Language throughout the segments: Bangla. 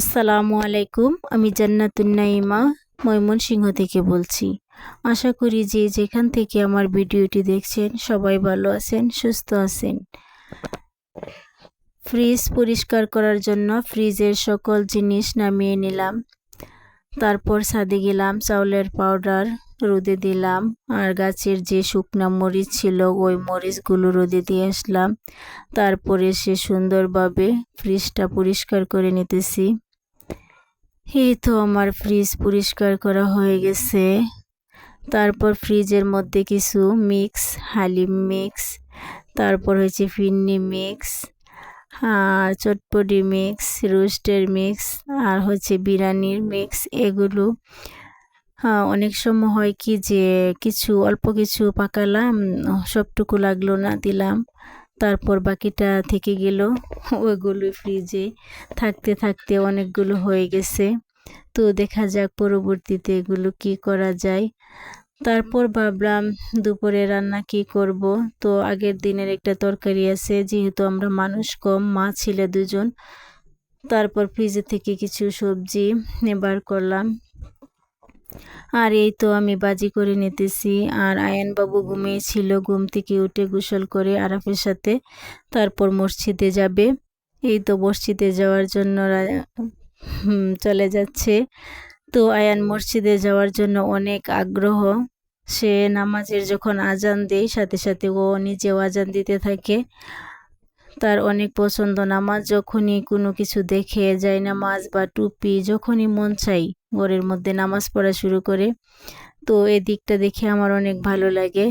আসসালামু আলাইকুম, আমি জান্নাতুন্নাইমা ময়মনসিংহ থেকে বলছি। আশা করি যে যেখান থেকে আমার ভিডিওটি দেখছেন, সবাই ভালো আছেন, সুস্থ আছেন। ফ্রিজ পরিষ্কার করার জন্য ফ্রিজের সকল জিনিস নামিয়ে নিলাম। তারপর ছাদে গেলাম, চাউলের পাউডার রোদে দিলাম, আর গাছের যে শুকনা মরিচ ছিল, ওই মরিচগুলো রোদে দিয়ে আসলাম। তারপরে সে সুন্দরভাবে ফ্রিজটা পরিষ্কার করে নিতেছি। এই তো আমার ফ্রিজ পরিষ্কার করা হয়ে গেছে। তারপর ফ্রিজের মধ্যে কিছু মিক্স হালিম মিক্স তারপর হচ্ছে ফিন্নি মিক্স আর চটপটি মিক্স রোস্টের মিক্স আর হচ্ছে বিরিয়ানির মিক্স এগুলো। হ্যাঁ অনেক সময় হয় কি যে কিছু, অল্প কিছু পাকালাম, সবটুকু লাগল না, দিলাম। তারপর বাকিটা থেকে গেল। ওইগুলো ফ্রিজে থাকতে থাকতে অনেকগুলো হয়ে গেছে। তো দেখা যাক পরবর্তীতে এগুলো কি করা যায়। তারপর ভাবলাম দুপুরে রান্না কি করব? তো আগের দিনের একটা তরকারি আছে, যেহেতু আমরা মানুষ কম, মা ছেলে দুজন। তারপর ফ্রিজে থেকে কিছু সবজি নেবার করলাম। আর এই তো আমি বাজি করে নিতেছি। আর আয়ানবাবু ঘুমিয়েছিল, ঘুম থেকে উঠে গোসল করে আরাফের সাথে, তারপর মসজিদে যাবে। এই তো মসজিদে যাওয়ার জন্য চলে যাচ্ছে। তো আয়ান মসজিদে যাওয়ার জন্য অনেক আগ্রহ। সে নামাজের যখন আজান দেয়, সাথে সাথে ও নিজেও আজান দিতে থাকে। তার অনেক পছন্দ। নামাজ যখনই কোনো কিছু দেখে, যায় নামাজ বা টুপি, যখনই মন চাই ঘরের মধ্যে নামাজ পড়া শুরু করে। তো এই দিকটা দেখে আমার অনেক ভালো লাগে।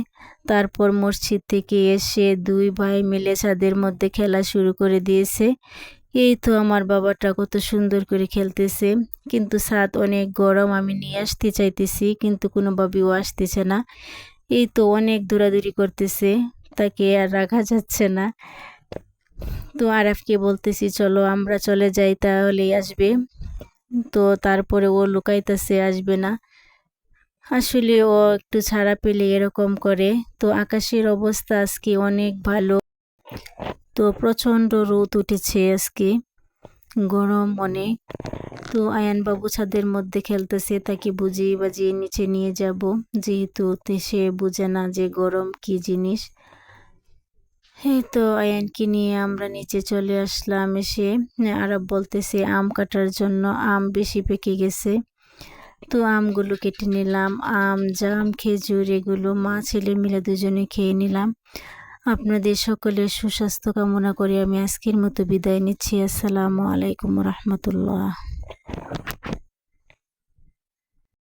তারপর মসজিদ থেকে এসে দুই ভাই মিলে ছাদের মধ্যে খেলা শুরু করে দিয়েছে। এই তো আমার বাবাটা কত সুন্দর করে খেলতেছে। কিন্তু ছাদ অনেক গরম, আমি নিয়ে আসতে চাইতেছি, কিন্তু কোনোভাবেও আসতেছে না। এই তো অনেক দৌড়াদৌড়ি করতেছে, তাকে আর রাখা যাচ্ছে না। তো আরফকে বলতেছি, চলো আমরা চলে যাই, তাহলেই আসবে। তো তারপরে ও লুকাইতেছে, আসবে না। আসলে ও একটু ছাড়া পেলে এরকম করে। তো আকাশের অবস্থা আজকে অনেক ভালো। তো প্রচণ্ড রোদ উঠেছে আজকে, গরম অনেক। তো আয়ানবাবু ছাদের মধ্যে খেলতেছে, তাকে বুঝিয়ে বাজিয়ে নিচে নিয়ে যাব। যেহেতু সে বুঝে না যে গরম কি জিনিস। এই তো আয়ানকে নিয়ে আমরা নিচে চলে আসলাম এসে, আরব বলতেছে আম কাটার জন্য আম বেশি পেকে গেছে। তো আমগুলো কেটে নিলাম, আম, জাম, খেজুর এগুলো মা, ছেলে মিলে দুজনে খেয়ে নিলাম। আপনাদের সকলের সুস্বাস্থ্য কামনা করে আমি আজকের মতো বিদায় নিচ্ছি। আসসালামু আলাইকুম রহমতুল্লাহ।